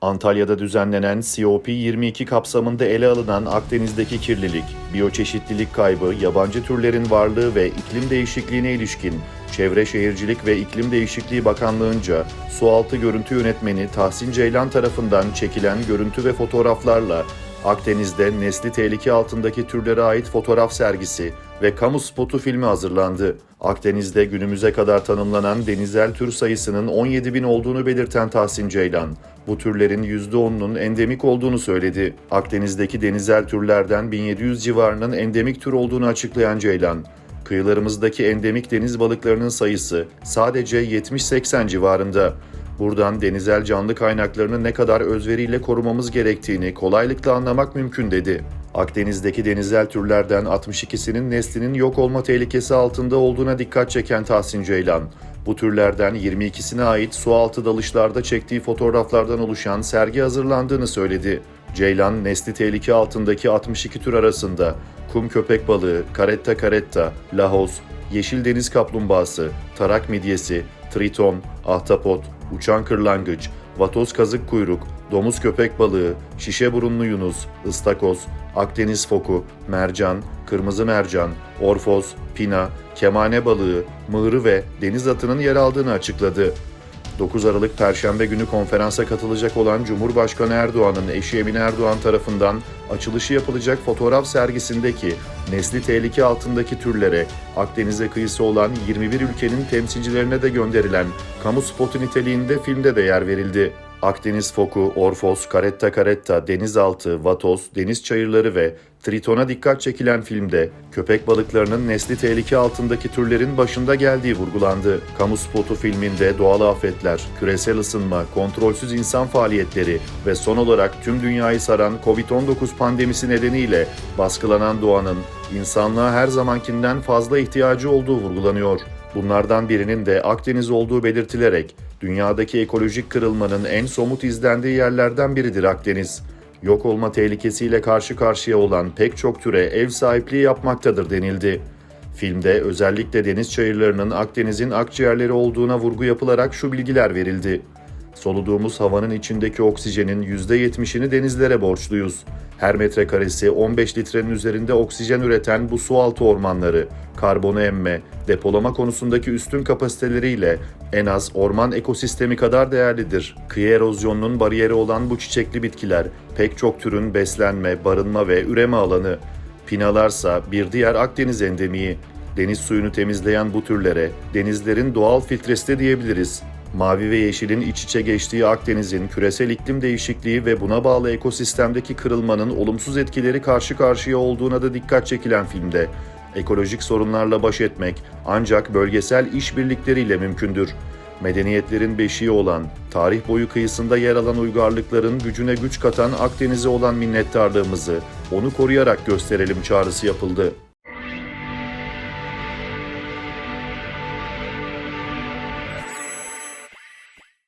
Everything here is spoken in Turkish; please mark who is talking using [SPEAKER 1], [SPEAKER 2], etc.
[SPEAKER 1] Antalya'da düzenlenen COP22 kapsamında ele alınan Akdeniz'deki kirlilik, biyoçeşitlilik kaybı, yabancı türlerin varlığı ve iklim değişikliğine ilişkin Çevre Şehircilik ve İklim Değişikliği Bakanlığı'nca sualtı görüntü yönetmeni Tahsin Ceylan tarafından çekilen görüntü ve fotoğraflarla Akdeniz'de nesli tehlike altındaki türlere ait fotoğraf sergisi ve kamu spotu filmi hazırlandı. Akdeniz'de günümüze kadar tanımlanan denizel tür sayısının 17 bin olduğunu belirten Tahsin Ceylan, bu türlerin %10'unun endemik olduğunu söyledi. Akdeniz'deki denizel türlerden 1700 civarının endemik tür olduğunu açıklayan Ceylan, kıyılarımızdaki endemik deniz balıklarının sayısı sadece 70-80 civarında. Buradan denizel canlı kaynaklarını ne kadar özveriyle korumamız gerektiğini kolaylıkla anlamak mümkün dedi. Akdeniz'deki denizel türlerden 62'sinin neslinin yok olma tehlikesi altında olduğuna dikkat çeken Tahsin Ceylan, bu türlerden 22'sine ait sualtı dalışlarda çektiği fotoğraflardan oluşan sergi hazırlandığını söyledi. Ceylan, nesli tehlike altındaki 62 tür arasında kum köpek balığı, karetta karetta, lahos, yeşil deniz kaplumbağası, tarak midyesi, triton, ahtapot, uçan kırlangıç, vatoz kazık kuyruk, domuz köpek balığı, şişe burunlu yunus, ıstakoz, Akdeniz foku, mercan, kırmızı mercan, orfoz, pina, kemane balığı, mığrı ve deniz atının yer aldığını açıkladı. 9 Aralık Perşembe günü konferansa katılacak olan Cumhurbaşkanı Erdoğan'ın eşi Emine Erdoğan tarafından açılışı yapılacak fotoğraf sergisindeki nesli tehlike altındaki türlere Akdeniz'e kıyısı olan 21 ülkenin temsilcilerine de gönderilen kamu spotu niteliğinde filmde de yer verildi. Akdeniz foku, orfos, karetta karetta, denizaltı, vatoz, deniz çayırları ve tritona dikkat çekilen filmde köpek balıklarının nesli tehlike altındaki türlerin başında geldiği vurgulandı. Kamu spotu filminde doğal afetler, küresel ısınma, kontrolsüz insan faaliyetleri ve son olarak tüm dünyayı saran Covid-19 pandemisi nedeniyle baskılanan doğanın insanlığa her zamankinden fazla ihtiyacı olduğu vurgulanıyor. Bunlardan birinin de Akdeniz olduğu belirtilerek dünyadaki ekolojik kırılmanın en somut izlendiği yerlerden biridir Akdeniz. Yok olma tehlikesiyle karşı karşıya olan pek çok türe ev sahipliği yapmaktadır denildi. Filmde özellikle deniz çayırlarının Akdeniz'in akciğerleri olduğuna vurgu yapılarak şu bilgiler verildi. Soluduğumuz havanın içindeki oksijenin %70'ini denizlere borçluyuz. Her metrekaresi 15 litrenin üzerinde oksijen üreten bu sualtı ormanları, karbonu emme, depolama konusundaki üstün kapasiteleriyle en az orman ekosistemi kadar değerlidir. Kıyı erozyonunun bariyeri olan bu çiçekli bitkiler, pek çok türün beslenme, barınma ve üreme alanı. Pinalarsa bir diğer Akdeniz endemiği. Deniz suyunu temizleyen bu türlere denizlerin doğal filtresi de diyebiliriz. Mavi ve yeşilin iç içe geçtiği Akdeniz'in küresel iklim değişikliği ve buna bağlı ekosistemdeki kırılmanın olumsuz etkileri karşı karşıya olduğuna da dikkat çekilen filmde. Ekolojik sorunlarla baş etmek ancak bölgesel işbirlikleriyle mümkündür. Medeniyetlerin beşiği olan, tarih boyu kıyısında yer alan uygarlıkların gücüne güç katan Akdeniz'e olan minnettarlığımızı onu koruyarak gösterelim çağrısı yapıldı.